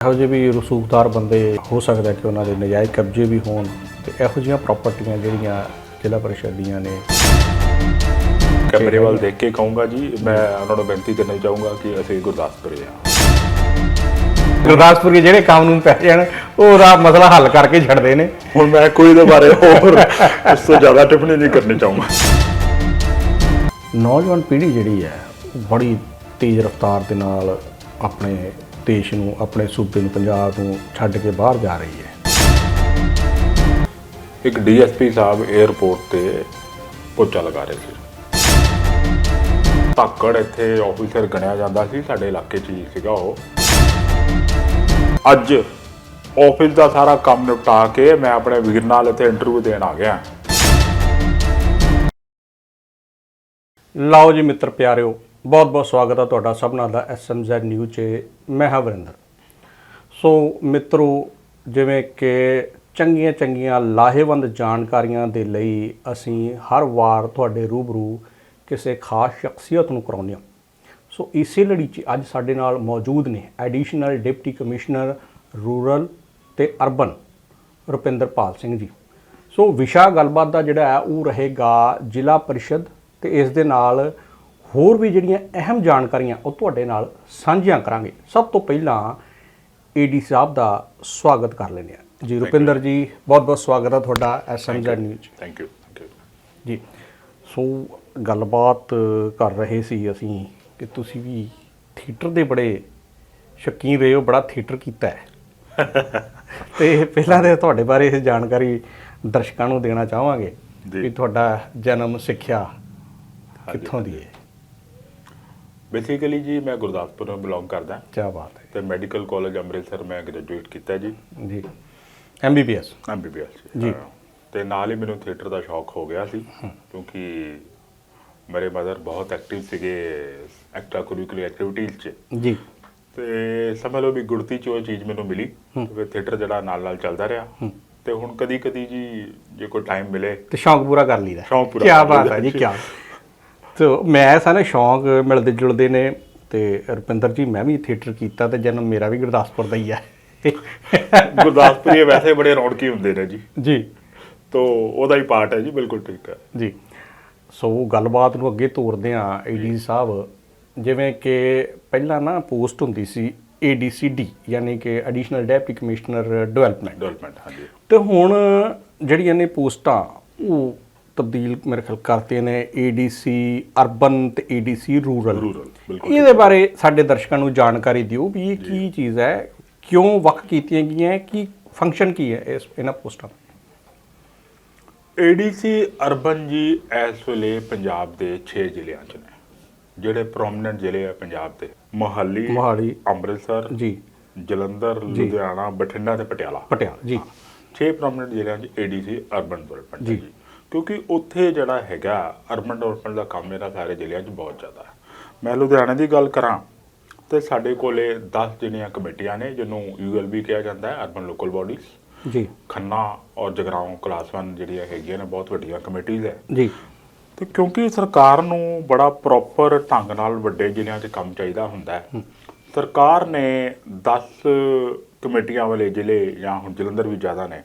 ਇਹੋ ਜਿਹੇ ਵੀ ਰਸੂਖਦਾਰ ਬੰਦੇ ਹੋ ਸਕਦਾ ਕਿ ਉਹਨਾਂ ਦੇ ਨਜਾਇਜ਼ ਕਬਜ਼ੇ ਵੀ ਹੋਣ ਤੇ ਇਹੋ ਜਿਹੀਆਂ ਪ੍ਰਾਪਰਟੀਆਂ ਜਿਹੜੀਆਂ ਜ਼ਿਲ੍ਹਾ ਪਰਿਸ਼ਦ ਦੀਆਂ ਨੇ। ਕੈਮਰੇ ਵੱਲ ਦੇਖ ਕੇ ਕਹੂੰਗਾ ਜੀ ਮੈਂ ਉਹਨਾਂ ਨੂੰ ਬੇਨਤੀ ਕਰਨਾ ਚਾਹੂੰਗਾ ਕਿ ਅਸੀਂ ਗੁਰਦਾਸਪੁਰ ਹਾਂ ਗੁਰਦਾਸਪੁਰ ਦੇ ਜਿਹੜੇ ਕੰਮ ਨੂੰ ਪੈ ਜਾਣ ਉਹ ਦਾ ਮਸਲਾ ਹੱਲ ਕਰਕੇ ਛੱਡਦੇ ਨੇ। ਹੁਣ ਮੈਂ ਕੋਈ ਦੇ ਬਾਰੇ ਹੋਰ ਉਸ ਤੋਂ ਜ਼ਿਆਦਾ ਟਿੱਪਣੀ ਨਹੀਂ ਕਰਨੀ ਚਾਹੂੰਗਾ। ਨੌਜਵਾਨ ਪੀੜ੍ਹੀ ਜਿਹੜੀ ਹੈ ਬੜੀ ਤੇਜ਼ ਰਫ਼ਤਾਰ ਦੇ ਨਾਲ ਆਪਣੇ ਦੇਸ਼ ਨੂੰ ਆਪਣੇ ਸੂਬੇ ਨੂੰ ਪੰਜਾਬ ਨੂੰ ਛੱਡ ਕੇ ਬਾਹਰ ਜਾ ਰਹੀ ਹੈ। ਇੱਕ ਡੀਐਸਪੀ ਸਾਹਿਬ 에ਅਰਪੋਰਟ ਤੇ ਪੋਚਾ ਲਗਾ ਰਹੇ ਸੀ। ਧਾਕੜ ਇੱਥੇ ਆਫੀਸਰ ਗਣਿਆ ਜਾਂਦਾ ਸੀ ਸਾਡੇ ਇਲਾਕੇ 'ਚ ਹੀ ਸੀਗਾ ਉਹ। ਅੱਜ ਆਫਿਸ ਦਾ ਸਾਰਾ ਕੰਮ ਨਿਪਟਾ ਕੇ ਮੈਂ ਆਪਣੇ ਵੀਰ ਨਾਲ ਇੱਥੇ ਇੰਟਰਵਿਊ ਦੇਣ ਆ ਗਿਆ। ਲਓ ਜੀ ਮਿੱਤਰ ਪਿਆਰਿਓ ਬਹੁਤ ਬਹੁਤ ਸਵਾਗਤ ਹੈ ਤੁਹਾਡਾ ਸਭਨਾਂ ਦਾ ਐਸਐਮਜ਼ੈਡ ਨਿਊਜ਼ 'ਚ ਮੈਂ ਹਾਂ ਵਰਿੰਦਰ। ਸੋ ਮਿੱਤਰੋ, ਜਿਵੇਂ ਕਿ ਚੰਗੀਆਂ ਚੰਗੀਆਂ ਲਾਹੇਵੰਦ ਜਾਣਕਾਰੀਆਂ ਦੇ ਲਈ ਅਸੀਂ ਹਰ ਵਾਰ ਤੁਹਾਡੇ ਰੂਬਰੂ ਕਿਸੇ ਖਾਸ ਸ਼ਖਸੀਅਤ ਨੂੰ ਕਰਾਉਂਦੇ ਹਾਂ। ਸੋ ਇਸੇ ਲੜੀ 'ਚ ਅੱਜ ਸਾਡੇ ਨਾਲ ਮੌਜੂਦ ਨੇ ਐਡੀਸ਼ਨਲ ਡਿਪਟੀ ਕਮਿਸ਼ਨਰ ਰੂਰਲ ਤੇ ਅਰਬਨ ਰੁਪਿੰਦਰਪਾਲ ਸਿੰਘ ਜੀ। ਸੋ ਵਿਸ਼ਾ ਗੱਲਬਾਤ ਦਾ ਜਿਹੜਾ ਹੈ, ਉਹ ਰਹੇਗਾ ਜ਼ਿਲ੍ਹਾ ਪਰਿਸ਼ਦ ਤੇ ਇਸ ਦੇ ਨਾਲ ਹੋਰ ਵੀ ਜਿਹੜੀਆਂ ਅਹਿਮ ਜਾਣਕਾਰੀਆਂ ਉਹ ਤੁਹਾਡੇ ਨਾਲ ਸਾਂਝੀਆਂ ਕਰਾਂਗੇ। ਸਭ ਤੋਂ ਪਹਿਲਾਂ ਏਡੀ ਸਾਹਿਬ ਦਾ ਸਵਾਗਤ ਕਰ ਲੈਂਦੇ ਹਾਂ। ਜੀ ਰੁਪਿੰਦਰ ਜੀ ਬਹੁਤ ਬਹੁਤ ਸਵਾਗਤ ਹੈ ਤੁਹਾਡਾ SMZ news. Thank you thank you ਜੀ ਸੋ ਗੱਲਬਾਤ ਕਰ ਰਹੇ ਸੀ ਅਸੀਂ ਕਿ ਤੁਸੀਂ ਵੀ ਥੀਏਟਰ ਦੇ ਬੜੇ ਸ਼ੌਕੀਨ ਰਹੇ ਹੋ ਬੜਾ ਥੀਏਟਰ ਕੀਤਾ ਹੈ। ਤੇ ਪਹਿਲਾਂ ਤੇ ਤੁਹਾਡੇ ਬਾਰੇ ਇਹ ਜਾਣਕਾਰੀ ਦਰਸ਼ਕਾਂ ਨੂੰ ਦੇਣਾ ਚਾਹਾਂਗੇ। ਕਿ ਤੁਹਾਡਾ ਜਨਮ ਸਿੱਖਿਆ ਕਿੱਥੋਂ ਦੀ ਹੈ? ਬੇਸਿਕਲੀ ਜੀ ਮੈਂ ਗੁਰਦਾਸਪੁਰ ਤੋਂ ਬਿਲੋਂਗ ਕਰਦਾ। ਕੀ ਬਾਤ ਹੈ। ਤੇ ਮੈਡੀਕਲ ਕਾਲਜ ਅੰਮ੍ਰਿਤਸਰ ਮੈਂ ਗ੍ਰੈਜੂਏਟ ਕੀਤਾ ਜੀ। ਜੀ। ਐਮਬੀਬੀਐਸ ਐਮਬੀਬੀਐਸ ਜੀ। ਤੇ ਨਾਲ ਹੀ ਮੈਨੂੰ ਥੀਏਟਰ ਦਾ ਸ਼ੌਕ ਹੋ ਗਿਆ ਸੀ ਕਿਉਂਕਿ ਮੇਰੇ ਮਦਰ ਬਹੁਤ ਐਕਟਿਵ ਸੀਗੇ ਐਕਸਟਰਾ ਕੁਰਿਕੂਲਰ ਐਕਟੀਵਿਟੀਜ਼ 'ਚ। ਜੀ। ਤੇ ਸਮਝ ਲਓ ਵੀ ਗੁੜਤੀ 'ਚ ਉਹ ਚੀਜ਼ ਮੈਨੂੰ ਮਿਲੀ। ਤੇ ਥੀਏਟਰ ਜਿਹੜਾ ਨਾਲ ਨਾਲ ਚੱਲਦਾ ਰਿਹਾ। ਤੇ ਹੁਣ ਕਦੀ ਕਦੀ ਜੀ ਜੇ ਕੋਈ ਟਾਈਮ ਮਿਲੇ ਤੇ ਸ਼ੌਂਕ ਪੂਰਾ ਕਰ ਲਈਦਾ। ਸ਼ੌਂਕ ਪੂਰਾ ਕੀ ਬਾਤ ਹੈ ਜੀ। ਕੀ ਤੋ ਮੈਂ ਸਾਰੇ ਸ਼ੌਂਕ ਮਿਲਦੇ ਜੁਲਦੇ ਨੇ ਤੇ ਰੁਪਿੰਦਰ ਜੀ ਮੈਂ ਵੀ ਥੀਏਟਰ ਕੀਤਾ ਤੇ ਜਨਮ ਮੇਰਾ ਵੀ ਗੁਰਦਾਸਪੁਰ ਦਾ ਹੀ ਹੈ ਗੁਰਦਾਸਪੁਰੀ ਵੈਸੇ ਬੜੇ ਰੌਣਕੀ ਹੁੰਦੇ ਨੇ ਜੀ। ਜੀ। ਤੋ ਉਹਦਾ ਹੀ ਪਾਰਟ ਹੈ ਜੀ ਬਿਲਕੁਲ ਠੀਕ ਹੈ। ਜੀ। ਸੋ ਗੱਲਬਾਤ ਨੂੰ ਅੱਗੇ ਤੋਰਦੇ ਆ ਏਡੀ ਸਾਹਿਬ। ਜਿਵੇਂ ਕਿ ਪਹਿਲਾਂ ਨਾ ਪੋਸਟ ਹੁੰਦੀ ਸੀ ADCD ਯਾਨੀ ਕਿ additional deputy commissioner development development ਹਾਂਜੀ। ਤੇ ਹੁਣ ਜਿਹੜੀਆਂ ਨੇ ਪੋਸਟਾਂ ਉਹ ਤਬਦੀਲ ਮੇਰੇ ਖਿਆਲ ਕਰਤੇ ਨੇ ADC ਅਰਬਨ ਤੇ ADC ਰੂਰਲ ਇਹਦੇ ਬਾਰੇ ਸਾਡੇ ਦਰਸ਼ਕਾਂ ਨੂੰ ਜਾਣਕਾਰੀ ਦਿਓ ਵੀ ਇਹ ਕੀ ਚੀਜ਼ ਹੈ ਕਿਉਂ ਵੱਖ ਕੀਤੀਆਂ ਗਈਆਂ ਕੀ ਫੰਕਸ਼ਨ ਕੀ ਹੈ ਇਸ ਇਹਨਾਂ ਪੋਸਟਾਂ ਦਾ ਏਡੀਸੀ ਅਰਬਨ ਜੀ ਇਸ ਵੇਲੇ ਪੰਜਾਬ ਦੇ 6 ਜ਼ਿਲ੍ਹਿਆਂ 'ਚ ਨੇ। ਜਿਹੜੇ ਪ੍ਰੋਮਿਨੈਂਟ ਜ਼ਿਲ੍ਹੇ ਆ ਪੰਜਾਬ ਦੇ। ਮੋਹਾਲੀ ਮੋਹਾਲੀ। ਅੰਮ੍ਰਿਤਸਰ ਜੀ। ਜਲੰਧਰ ਲੁਧਿਆਣਾ ਬਠਿੰਡਾ ਤੇ ਪਟਿਆਲਾ। ਪਟਿਆਲਾ ਜੀ। 6 ਪ੍ਰੋਮਿਨੈਂਟ ਜ਼ਿਲ੍ਹਿਆਂ 'ਚ ਏਡੀਸੀ ਅਰਬਨ ਡਿਵੈਲਪਮੈਂਟ ਜੀ। ਕਿਉਂਕਿ ਉੱਥੇ ਜਿਹੜਾ ਹੈਗਾ ਅਰਬਨ ਡਿਵੈਲਪਮੈਂਟ ਦਾ ਕੰਮ ਮੇਰਾ ਸਾਰੇ ਜ਼ਿਲ੍ਹਿਆਂ 'ਚ ਬਹੁਤ ਜ਼ਿਆਦਾ ਹੈ। ਮੈਂ ਲੁਧਿਆਣਾ ਦੀ ਗੱਲ ਕਰਾਂ ਤੇ ਸਾਡੇ ਕੋਲੇ 10 ਜਿਹੜੀਆਂ ਕਮੇਟੀਆਂ ਨੇ ਜਿਹਨੂੰ ਯੂਐਲਬੀ ਕਿਹਾ ਜਾਂਦਾ ਹੈ ਅਰਬਨ ਲੋਕਲ ਬਾਡੀਜ਼ ਜੀ। ਖੰਨਾ ਔਰ ਜਗਰਾਉਂ ਕਲਾਸ 1 ਜਿਹੜੀਆਂ ਹੈਗੀਆਂ ਨੇ ਬਹੁਤ ਵੱਡੀਆਂ ਕਮੇਟੀਆਂ ਹੈ। ਜੀ। ਤੇ ਕਿਉਂਕਿ ਸਰਕਾਰ ਨੂੰ ਬੜਾ ਪ੍ਰੋਪਰ ਢੰਗ ਨਾਲ ਵੱਡੇ ਜ਼ਿਲ੍ਹਿਆਂ 'ਚ ਕੰਮ ਚਾਹੀਦਾ ਹੁੰਦਾ ਹੈ। ਸਰਕਾਰ ਨੇ 10 ਕਮੇਟੀਆਂ ਵਾਲੇ ਜ਼ਿਲ੍ਹੇ ਜਾਂ ਹੁਣ ਜਲੰਧਰ ਵੀ ਜ਼ਿਆਦਾ ਨੇ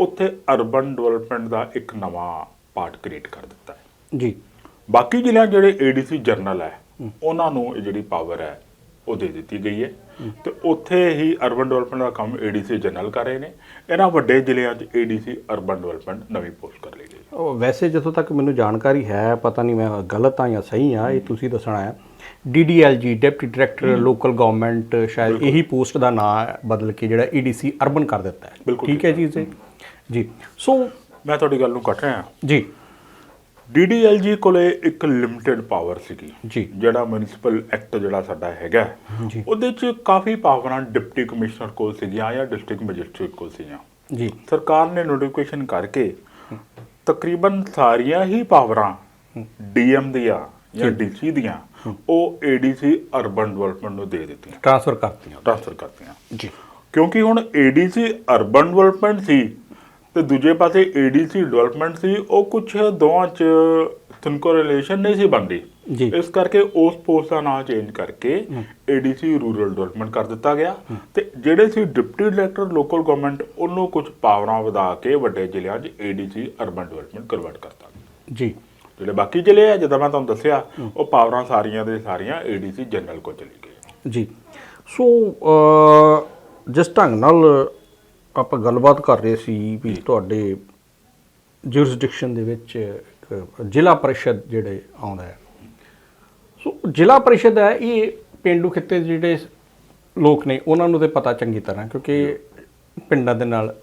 ਉੱਥੇ ਅਰਬਨ ਡਿਵੈਲਪਮੈਂਟ ਦਾ ਇੱਕ ਨਵਾਂ ਪਾਰਟ ਕ੍ਰੀਏਟ ਕਰ ਦਿੱਤਾ ਹੈ। ਜੀ। ਬਾਕੀ ਜ਼ਿਲ੍ਹਿਆਂ ਜਿਹੜੇ ਏਡੀਸੀ ਜਰਨਲ ਹੈ ਉਹਨਾਂ ਨੂੰ ਇਹ ਜਿਹੜੀ ਪਾਵਰ ਹੈ ਉਹ ਦੇ ਦਿੱਤੀ ਗਈ ਹੈ। ਤੇ ਉੱਥੇ ਹੀ ਅਰਬਨ ਡਿਵੈਲਪਮੈਂਟ ਦਾ ਕੰਮ ਏਡੀਸੀ ਜਰਨਲ ਕਰ ਰਹੇ ਨੇ। ਇਹਨਾਂ ਵੱਡੇ ਜ਼ਿਲ੍ਹਿਆਂ 'ਚ ਏਡੀਸੀ ਅਰਬਨ ਡਿਵੈਲਪਮੈਂਟ ਨਵੀਂ ਪੋਸਟ ਕਰ ਲਈ ਗਈ। ਉਹ ਵੈਸੇ ਜਿੱਥੋਂ ਤੱਕ ਮੈਨੂੰ ਜਾਣਕਾਰੀ ਹੈ ਪਤਾ ਨਹੀਂ ਮੈਂ ਗਲਤ ਆ ਜਾਂ ਸਹੀ ਆ ਇਹ ਤੁਸੀਂ ਦੱਸਣਾ ਹੈ। DDLG deputy director local government ਸ਼ਾਇਦ ਇਹੀ ਪੋਸਟ ਦਾ ਨਾਮ ਬਦਲ ਕੇ ਜਿਹੜਾ EDC ਅਰਬਨ ਕਰ ਦਿੱਤਾ ਹੈ। ਠੀਕ ਹੈ ਜੀ ਜੀ ਜੀ। ਸੋ ਮੈਂ ਤੁਹਾਡੀ ਗੱਲ ਨੂੰ ਕੱਟ ਰਿਹਾ। ਜੀ। DDLG ਕੋਲੇ ਇੱਕ ਲਿਮਟਿਡ ਪਾਵਰ ਸੀਗੀ ਜੀ। ਜਿਹੜਾ ਮਿਊਨਿਸਪਲ ਐਕਟ ਜਿਹੜਾ ਸਾਡਾ ਹੈਗਾ। ਉਹਦੇ 'ਚ ਕਾਫੀ ਪਾਵਰਾਂ ਡਿਪਟੀ ਕਮਿਸ਼ਨਰ ਕੋਲ ਸੀਗੀਆਂ ਜਾਂ ਡਿਸਟ੍ਰਿਕਟ ਮੈਜਿਸਟ੍ਰੇਟ ਕੋਲ ਸੀਗੀਆਂ। ਜੀ। ਸਰਕਾਰ ਨੇ ਨੋਟੀਫਿਕੇਸ਼ਨ ਕਰਕੇ ਤਕਰੀਬਨ ਸਾਰੀਆਂ ਹੀ ਪਾਵਰਾਂ ਡੀਐਮ ਦੀਆਂ ਜਾਂ ਡੀਸੀ ਦੀਆਂ ਉਹ ਏਡੀਸੀ ਅਰਬਨ ਡਿਵੈਲਪਮੈਂਟ ਨੂੰ ਦੇ ਦਿੱਤੀਆਂ। ਟ੍ਰਾਂਸਫਰ ਕਰਤੀਆਂ। ਟ੍ਰਾਂਸਫਰ ਕਰਤੀਆਂ। ਜੀ। ਕਿਉਂਕਿ ਹੁਣ ਏਡੀਸੀ ਅਰਬਨ ਡਿਵੈਲਪਮੈਂਟ ਸੀ ਤੇ ਦੂਜੇ ਪਾਸੇ ਏਡੀਸੀ ਡਿਵੈਲਪਮੈਂਟ ਸੀ ਉਹ ਕੁਝ ਦੋਵਾਂ ਚ ਤਿੰਕੋ ਰਿਲੇਸ਼ਨ ਨਹੀਂ ਸੀ ਬਣਦੀ। ਜੀ। ਇਸ ਕਰਕੇ ਉਸ ਪੋਸਟ ਦਾ ਨਾਮ ਚੇਂਜ ਕਰਕੇ ਏਡੀਸੀ ਰੂਰਲ ਡਿਵੈਲਪਮੈਂਟ ਕਰ ਦਿੱਤਾ ਗਿਆ। ਤੇ ਜਿਹੜੇ ਸੀ ਡਿਪਟੀ ਡਾਇਰੈਕਟਰ ਲੋਕਲ ਗਵਰਨਮੈਂਟ ਉਹਨੂੰ ਕੁਝ ਪਾਵਰਾਂ ਵਧਾ ਕੇ ਵੱਡੇ ਜ਼ਿਲ੍ਹਿਆਂ 'ਚ ਏਡੀਸੀ ਅਰਬਨ ਡਿਵੈਲਪਮੈਂਟ ਕਨਵਰਟ ਕਰਤਾ। ਜੀ। ਜਿਹੜੇ ਬਾਕੀ ਜ਼ਿਲ੍ਹੇ ਆ ਜਿੱਦਾਂ ਮੈਂ ਤੁਹਾਨੂੰ ਦੱਸਿਆ ਉਹ ਪਾਵਰਾਂ ਸਾਰੀਆਂ ਦੇ ਸਾਰੀਆਂ ਏਡੀਸੀ ਜਨਰਲ ਕੋਲ ਚਲੀ ਗਈਆਂ ਜੀ। ਸੋ ਜਿਸ ਢੰਗ ਨਾਲ ਆਪਾਂ ਗੱਲਬਾਤ ਕਰ ਰਹੇ ਸੀ ਵੀ ਤੁਹਾਡੇ ਜੁਰਿਸਡਿਕਸ਼ਨ ਦੇ ਵਿੱਚ ਇੱਕ ਜ਼ਿਲ੍ਹਾ ਪਰਿਸ਼ਦ ਜਿਹੜੇ ਆਉਂਦਾ ਹੈ। ਸੋ ਜ਼ਿਲ੍ਹਾ ਪਰਿਸ਼ਦ ਹੈ ਇਹ ਪਿੰਡੂ ਖਿੱਤੇ ਜਿਹੜੇ ਲੋਕ ਨੇ ਉਹਨਾਂ ਨੂੰ ਤੇ ਪਤਾ ਚੰਗੀ ਤਰ੍ਹਾਂ ਕਿਉਂਕਿ ਪਿੰਡਾਂ ਦੇ ਨਾਲ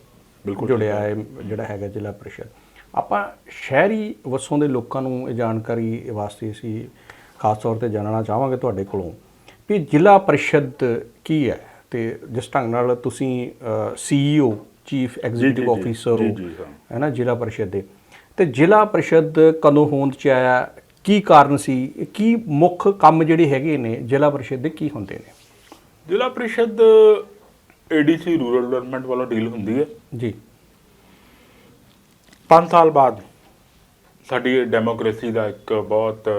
ਬਿਲਕੁਲ ਜੁੜਿਆ ਹੈ। ਜਿਹੜਾ ਹੈਗਾ ਜ਼ਿਲ੍ਹਾ ਪਰਿਸ਼ਦ। ਆਪਾਂ ਸ਼ਹਿਰੀ ਵਸੋਂ ਦੇ ਲੋਕਾਂ ਨੂੰ ਇਹ ਜਾਣਕਾਰੀ ਵਾਸਤੇ ਅਸੀਂ ਖਾਸ ਤੌਰ ਤੇ ਜਾਣਨਾ ਚਾਹਾਂਗੇ ਤੁਹਾਡੇ ਕੋਲੋਂ ਵੀ ਜ਼ਿਲ੍ਹਾ ਪਰਿਸ਼ਦ ਕੀ ਹੈ? ਤੇ ਜਿਸ ਢੰਗ ਨਾਲ ਤੁਸੀਂ ਸੀਈਓ ਚੀਫ ਐਗਜ਼ੀਕਿਊਟਿਵ ਆਫੀਸਰ ਹੋ ਹਾਂ। ਨਾ ਜ਼ਿਲ੍ਹਾ ਪਰਿਸ਼ਦ ਦੇ। ਤੇ ਜ਼ਿਲ੍ਹਾ ਪਰਿਸ਼ਦ ਕਦੋਂ ਹੋਂਦ ਚ ਆਇਆ? ਕੀ ਕਾਰਨ ਸੀ? ਕੀ ਮੁੱਖ ਕੰਮ ਜਿਹੜੇ ਹੈਗੇ ਨੇ ਜ਼ਿਲ੍ਹਾ ਪਰਿਸ਼ਦ ਦੇ ਕੀ ਹੁੰਦੇ ਨੇ? ਜ਼ਿਲ੍ਹਾ ਪ੍ਰੀਸ਼ਦ ਏਡੀਸੀ ਰੂਰਲ ਡਿਵੈਲਪਮੈਂਟ ਵੱਲੋਂ ਡੀਲ ਹੁੰਦੀ ਹੈ। ਜੀ। 5 ਸਾਲ ਬਾਅਦ ਸਾਡੀ ਡੈਮੋਕ੍ਰੇਸੀ ਦਾ ਇੱਕ ਬਹੁਤ